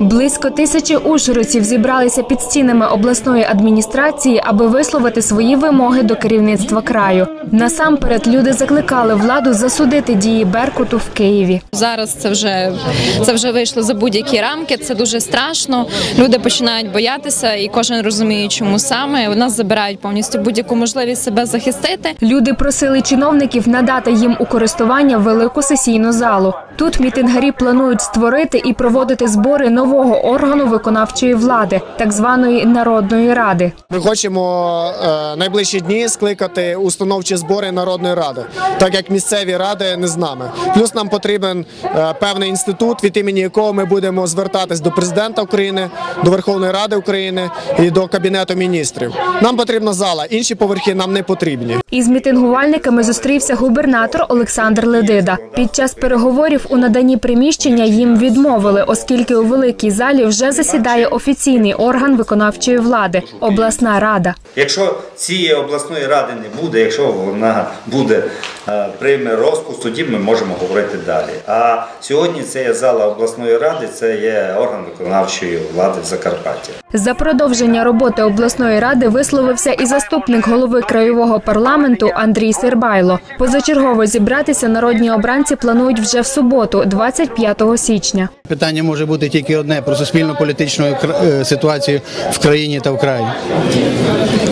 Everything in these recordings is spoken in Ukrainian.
Близько тисячі ужгородців зібралися під стінами обласної адміністрації, аби висловити свої вимоги до керівництва краю. Насамперед люди закликали владу засудити дії Беркуту в Києві. Зараз це вже це вже вийшло за будь-які рамки. Це дуже страшно. Люди починають боятися, і кожен розуміє, чому саме. У нас забирають повністю будь-яку можливість себе захистити. Люди просили чиновників надати їм у користування велику сесійну залу. Тут мітингарі планують створити і проводити збори нового органу виконавчої влади, так званої народної ради. Ми хочемо е, найближчі дні скликати установчі збори народної ради, так як місцеві ради не з нами. Плюс нам потрібен е, певний інститут, від імені якого ми будемо звертатись до президента України, до Верховної Ради України і до кабінету міністрів. Нам потрібна зала, інші поверхи нам не потрібні. Із мітингувальниками зустрівся губернатор Олександр Ледида. Під час переговорів у наданні приміщення їм відмовили, оскільки у великій залі вже засідає офіційний орган виконавчої влади обласна рада. Якщо цієї обласної ради не буде, якщо вона буде е, прийме розпуск, тоді ми можемо говорити далі. А сьогодні це є зала обласної ради, це є орган виконавчої влади в Закарпатті. За продовження роботи обласної ради висловився і заступник голови краєвого парламенту Андрій Сербайло. Позачергово зібратися народні обранці планують вже в суботу, 25 січня. Питання може бути тільки одне про суспільно-політичну кра- е, ситуацію в країні та в краї.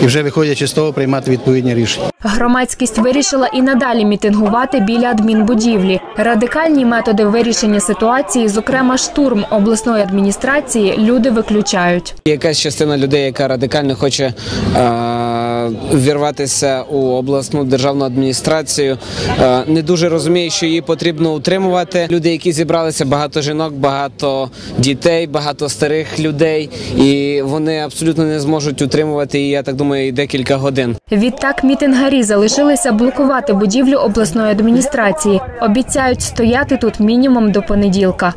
І вже виходячи з того, приймати відповідні рішення. Громадськість вирішила і надалі мітингувати біля адмінбудівлі. Радикальні методи вирішення ситуації, зокрема штурм обласної адміністрації, люди виключають. Якась частина людей, яка радикально хоче е, ввірватися у обласну державну адміністрацію, е, не дуже розуміє, що її потрібно утримувати. Люди, які зібралися, багато жінок, багато дітей, багато старих людей, і вони абсолютно не зможуть утримувати її. Я так думаю, і декілька годин. Відтак мітингарі залишилися блокувати будівлю обласної адміністрації. Обіцяють стояти тут мінімум до понеділка.